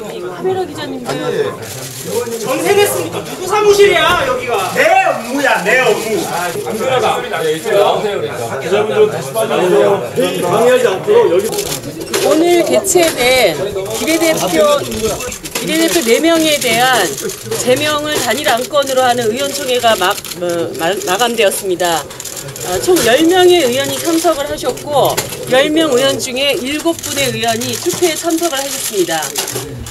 카메라 기자님들 전생했습니까? 누구 사무실이야 여기가? 내 업무야 내 업무. 오늘 개최된 비례대표 비례대표 4명에 대한 제명을 단일 안건으로 하는 의원총회가 막, 어, 마, 마감되었습니다. 어, 총 10명의 의원이 참석을 하셨고 10명 의원 중에 7분의 의원이 투표에 참석을 하셨습니다.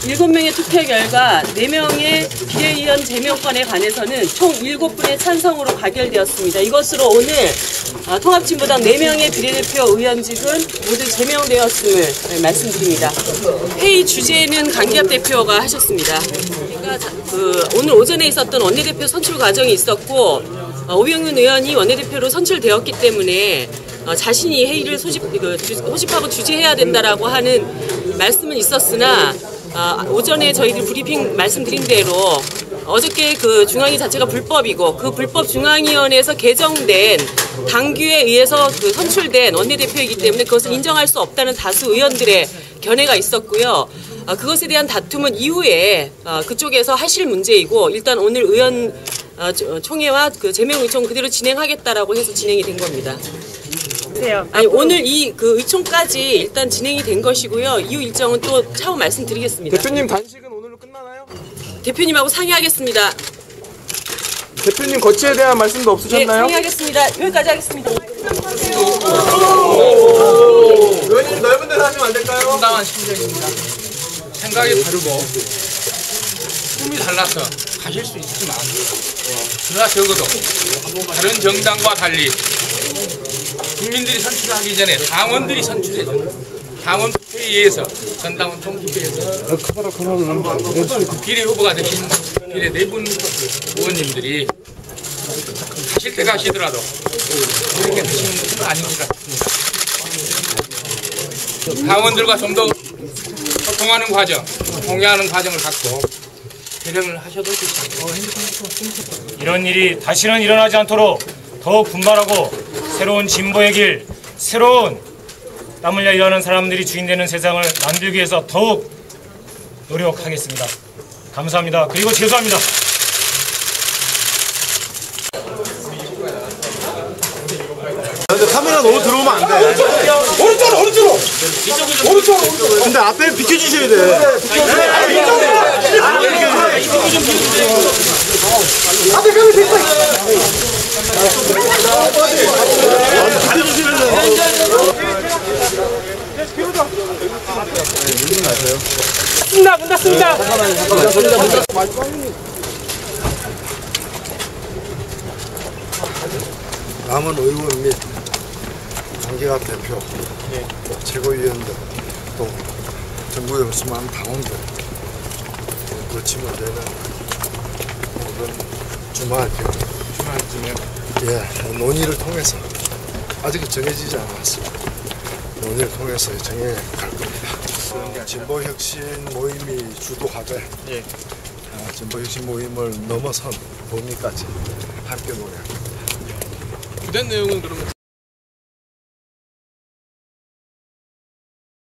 7명의 투표 결과 4명의 비례의원 제명권에 관해서는 총 7분의 찬성으로 가결되었습니다. 이것으로 오늘 어, 통합진보당 4명의 비례대표 의원직은 모두 제명되었음을 말씀드립니다. 회의 주제는 강기합 대표가 하셨습니다. 그러니까 자- 그 오늘 오전에 있었던 원내대표 선출 과정이 있었고 어, 오병윤 의원이 원내대표로 선출되었기 때문에 어, 자신이 회의를 소집, 소집하고 주재해야 된다라고 하는 말씀은 있었으나 아, 오전에 저희들 브리핑 말씀드린 대로 어저께 그 중앙위 자체가 불법이고 그 불법 중앙위원회에서 개정된 당규에 의해서 그 선출된 원내대표이기 때문에 그것을 인정할 수 없다는 다수 의원들의 견해가 있었고요. 아, 그것에 대한 다툼은 이후에 아, 그쪽에서 하실 문제이고 일단 오늘 의원 총회와 그 제명 의총 그대로 진행하겠다라고 해서 진행이 된 겁니다. 아니 오늘 이 그 의총까지 일단 진행이 된 것이고요. 이후 일정은 또 차후 말씀드리겠습니다. 대표님 단식은 오늘로 끝나나요? 대표님하고 상의하겠습니다. 대표님 거치에 대한 말씀도 네, 없으셨나요? 상의하겠습니다. 여기까지 하겠습니다. 의원님 넓은 데서 하시면 안 될까요? 상당한 심정입니다. 생각이 다르고 꿈이 달라서 가실 수 있지만 그러나 적어도 다른 정당과 달리 국민들이 선출하기 전에 당원들이 선출해줘. 당원 투표에 의해서 전당원 총투표에서 비례 후보가 되신 비례 네분 의원님들이 가실 때 가시더라도 이렇게 하시는 것은 아닌 것 같습니다. 당원들과 좀 더 소통하는 과정, 공유하는 과정을 갖고 대령을 하셔도 좋습니다. 이런 일이 다시는 일어나지 않도록 더욱 분발하고 새로운 진보의 길, 새로운 땀 흘려 일하는 사람들이 주인되는 세상을 만들기 위해서 더욱 노력하겠습니다. 감사합니다. 그리고 죄송합니다. 카메라 너무 들어오면 안 돼. 오른쪽으로 오른쪽으로. 근데 앞에 비켜주셔야 돼. 습니다 문 닫습니다. 남은 의원 및 관계가 대표, 또 최고위원들, 또 정부에 없으면 당원들, 그렇지만 저는 오늘 주말쯤, 주말쯤에 예, 논의를 통해서 아직 정해지지 않았습니다. 논의를 통해서 정해 갈 겁니다. 진보혁신 모임이 주도하되 아, 진보혁신 모임을 넘어선 범위까지 함께 논의합니다. 주된 내용은 그러면